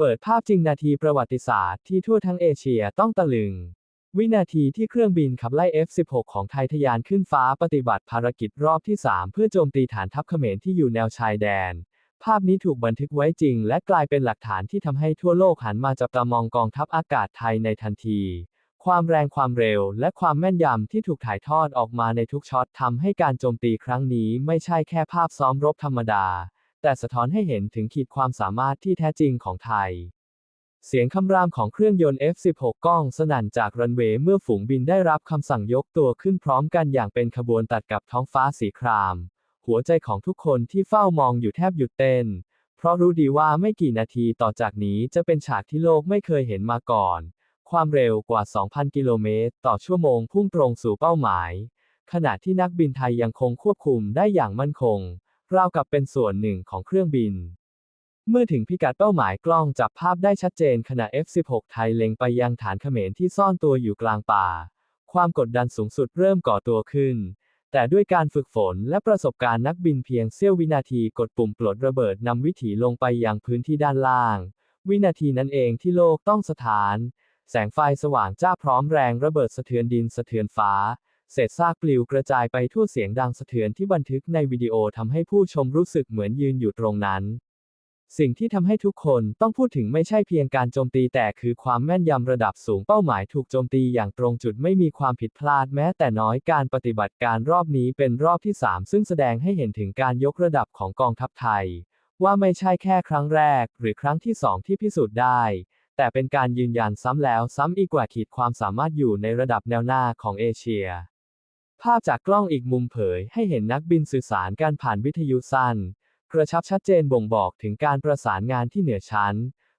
เปิดภาพจริงนาทีประวัติศาสตร์ที่ทั่วทั้งเอเชียต้องตะลึง วินาทีที่เครื่องบินขับไล่ F-16 ของไทยทะยานขึ้นฟ้าปฏิบัติภารกิจรอบที่ 3 เพื่อโจมตีฐานทัพเขมรที่อยู่แนวชายแดน ภาพนี้ถูกบันทึกไว้จริง และกลายเป็นหลักฐานที่ทำให้ทั่วโลกหันมาจับตามองกองทัพอากาศไทยในทันที ความแรงความเร็ว และความแม่นยำที่ถูกถ่ายทอดออกมาในทุกช็อตทำให้การโจมตีครั้งนี้ไม่ใช่แค่ภาพซ้อมรบธรรมดา แต่สะท้อนให้เห็นถึงขีดความสามารถที่แท้จริงของไทย เสียงคำรามของเครื่องยนต์ F-16 กล้องสนั่นจากรันเวย์เมื่อฝูงบินได้รับคำสั่งยกตัวขึ้นพร้อมกันอย่างเป็นขบวนตัดกับท้องฟ้าสีคราม หัวใจของทุกคนที่เฝ้ามองอยู่แทบหยุดเต้น เพราะรู้ดีว่าไม่กี่นาทีต่อจากนี้จะเป็นฉากที่โลกไม่เคยเห็นมาก่อน ความเร็วกว่า 2,000 กิโลเมตรต่อชั่วโมงพุ่งตรงสู่เป้าหมาย ขณะที่นักบินไทยยังคงควบคุมได้อย่างมั่นคง ราวกับเป็นส่วนหนึ่งของเครื่องบิน เมื่อถึงพิกัดเป้าหมายกล้องจับภาพได้ชัดเจนขณะ F-16 ไทยเล็งไปยังฐานเขมรที่ซ่อนตัวอยู่กลางป่า ความกดดันสูงสุดเริ่มก่อตัวขึ้น แต่ด้วยการฝึกฝนและประสบการณ์นักบินเพียงเสี้ยววินาทีกดปุ่มปลดระเบิดนำวิถีลงไปยังพื้นที่ด้านล่าง วินาทีนั้นเองที่โลกต้องสถาน แสงไฟสว่างจ้าพร้อมแรงระเบิดสะเทือนดินสะเทือนฟ้า เศษซากปลิวกระจายไปทั่วเสียงดังสะเทือนที่บันทึกในวิดีโอทำให้ผู้ชมรู้สึกเหมือนยืนอยู่ตรงนั้น สิ่งที่ทำให้ทุกคนต้องพูดถึงไม่ใช่เพียงการโจมตีแต่คือความแม่นยำระดับสูงเป้าหมายถูกโจมตีอย่างตรงจุดไม่มีความผิดพลาดแม้แต่น้อยการปฏิบัติการรอบนี้เป็นรอบที่ 3 ซึ่งแสดงให้เห็นถึงการยกระดับของกองทัพไทย ว่าไม่ใช่แค่ครั้งแรก หรือครั้งที่2ที่พิสูจน์ได้แต่เป็นการยืนยันซ้ำแล้วซ้ำอีกกว่าขีดความสามารถอยู่ในระดับแนวหน้าของเอเชีย ภาพจากกล้องอีกมุมเผยให้เห็นนักบินสื่อสารการผ่านวิทยุสั้น กระชับชัดเจนบ่งบอกถึงการประสานงานที่เหนือชั้น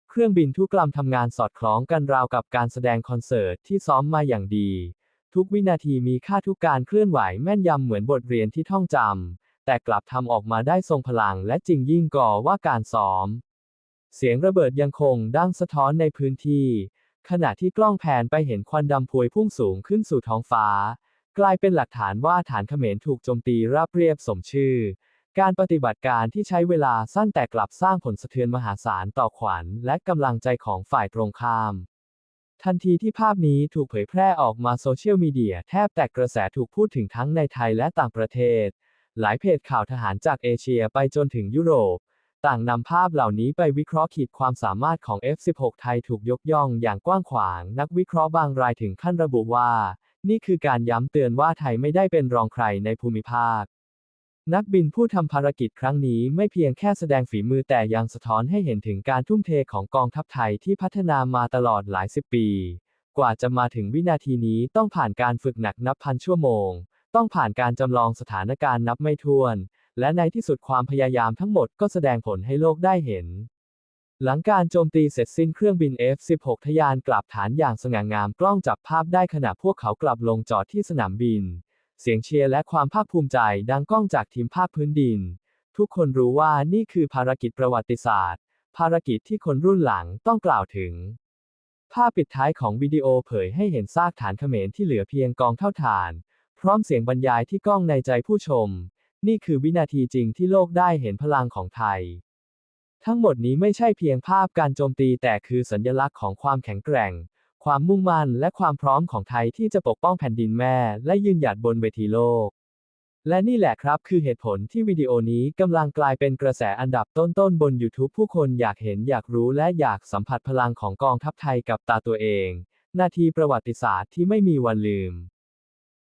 เครื่องบินทุกลำทำงานสอดคล้องกันราวกับการแสดงคอนเสิร์ตที่ซ้อมมาอย่างดี ทุกวินาทีมีค่าทุกการเคลื่อนไหวแม่นยำเหมือนบทเรียนที่ท่องจำแต่กลับทำออกมาได้ทรงพลังและจริงยิ่งก่อว่าการซ้อม เสียงระเบิดยังคงดังสะท้อนในพื้นที่ ขณะที่กล้องแผนไปเห็นควันดำพวยพุ่งสูงขึ้นสู่ท้องฟ้า กลายเป็นหลักฐานว่าฐานเขมรถูกโจมตีราบเรียบสมชื่อ การปฏิบัติการที่ใช้เวลาสั้นแต่กลับสร้างผลสะเทือนมหาศาลต่อขวัญและกำลังใจของฝ่ายตรงข้าม ทันทีที่ภาพนี้ถูกเผยแพร่ออกมาโซเชียลมีเดียแทบแตกกระแสถูกพูดถึงทั้งในไทยและต่างประเทศ หลายเพจข่าวทหารจากเอเชียไปจนถึงยุโรป ต่างนำภาพเหล่านี้ไปวิเคราะห์ขีดความสามารถของ F-16 ไทยถูกยกย่องอย่างกว้างขวาง นักวิเคราะห์บางรายถึงขั้นระบุว่า นี่คือการย้ำเตือนว่าไทยไม่ได้เป็นรองใครในภูมิภาค นักบินผู้ทำภารกิจครั้งนี้ไม่เพียงแค่แสดงฝีมือแต่ยังสะท้อนให้เห็นถึงการทุ่มเทของกองทัพไทยที่พัฒนามาตลอดหลายสิบปี กว่าจะมาถึงวินาทีนี้ต้องผ่านการฝึกหนักนับพันชั่วโมง ต้องผ่านการจำลองสถานการณ์นับไม่ถ้วน และในที่สุดความพยายามทั้งหมดก็แสดงผลให้โลกได้เห็น หลังการโจมตีเสร็จสิ้นเครื่องบิน F-16 ทะยานกลับฐานอย่างสง่างามกล้องจับภาพได้ขณะพวกเขากลับลงจอดที่สนามบิน เสียงเชียร์และความภาคภูมิใจดังก้องจากทีมภาคพื้นดิน ทุกคนรู้ว่านี่คือภารกิจประวัติศาสตร์ ภารกิจที่คนรุ่นหลังต้องกล่าวถึง ภาพปิดท้ายของวิดีโอเผยให้เห็นซากฐานเขมรที่เหลือเพียงกองเท่าฐาน พร้อมเสียงบรรยายที่ก้องในใจผู้ชม นี่คือวินาทีจริงที่โลกได้เห็นพลังของไทย ทั้งหมดนี้ไม่ใช่เพียงภาพการโจมตีแต่คือสัญลักษณ์ของความแข็งแกร่ง ความมุ่งมั่นและความพร้อมของไทยที่จะปกป้องแผ่นดินแม่ และยืนหยัดบนเวทีโลก และนี่แหละครับคือเหตุผลที่วิดีโอนี้กำลังกลายเป็นกระแสอันดับต้นๆบน YouTube ผู้คนอยากเห็นอยากรู้และอยากสัมผัสพลังของกองทัพไทยกับตาตัวเอง นาทีประวัติศาสตร์ที่ไม่มีวันลืม